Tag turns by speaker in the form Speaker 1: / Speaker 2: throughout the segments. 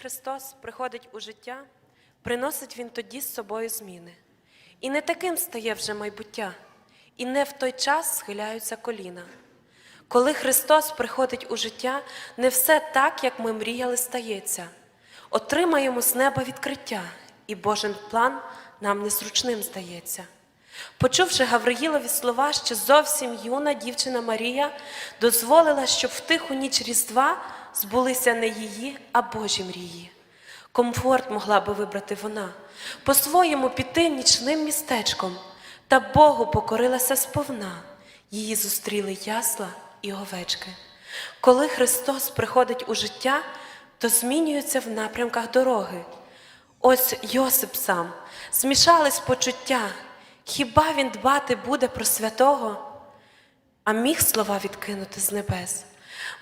Speaker 1: Христос приходить у життя, приносить Він тоді з собою зміни. І не таким стає вже майбуття, і не в той час схиляються коліна. Коли Христос приходить у життя, не все так, як ми мріяли, стається. Отримаємо з неба відкриття, і Божий план нам незручним здається. Почувши Гавриїлові слова, що зовсім юна дівчина Марія дозволила, щоб в тиху ніч Різдва збулися не її, а Божі мрії. Комфорт могла би вибрати вона, по-своєму піти нічним містечком, та Богу покорилася сповна. Її зустріли ясла і овечки. Коли Христос приходить у життя, то змінюється в напрямках дороги. Ось Йосип сам, змішались почуття. Хіба він дбати буде про святого? А міг слова відкинути з небес.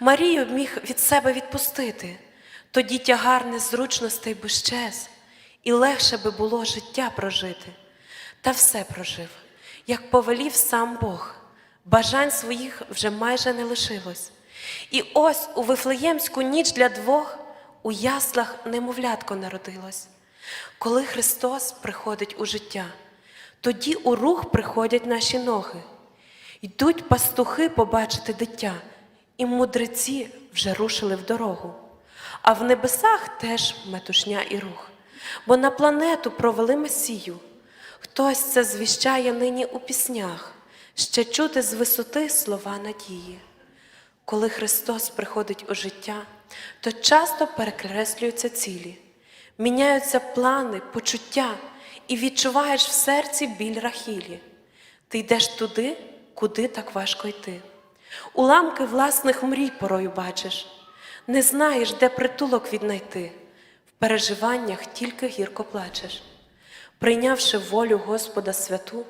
Speaker 1: Марію міг від себе відпустити, тоді тягар незручностей би щез, і легше би було життя прожити. Та все прожив, як повелів сам Бог. Бажань своїх вже майже не лишилось. І ось у Вифлеємську ніч для двох у яслах немовлятко народилось. Коли Христос приходить у життя, тоді у рух приходять наші ноги. Йдуть пастухи побачити дитя, і мудреці вже рушили в дорогу. А в небесах теж метушня і рух, бо на планету провели Месію. Хтось це звіщає нині у піснях, ще чути з висоти слова надії. Коли Христос приходить у життя, то часто перекреслюються цілі, міняються плани, почуття, і відчуваєш в серці біль рахілі. Ти йдеш туди, куди так важко йти. Уламки власних мрій порою бачиш, не знаєш, де притулок віднайти, в переживаннях тільки гірко плачеш. Прийнявши волю Господа святу,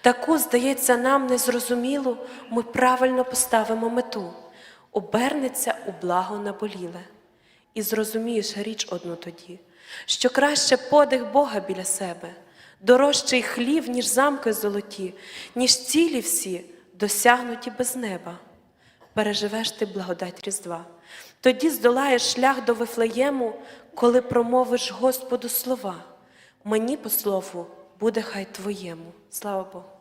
Speaker 1: таку, здається, нам незрозумілу, ми правильно поставимо мету, обернеться у благо наболіле. І зрозумієш річ одну тоді, що краще подих Бога біля себе, дорожчий хлів, ніж замки золоті, ніж цілі всі, досягнуті без неба. Переживеш ти благодать Різдва. Тоді здолаєш шлях до Вифлеєму, коли промовиш Господу слова. Мені по слову буде хай твоєму. Слава Богу.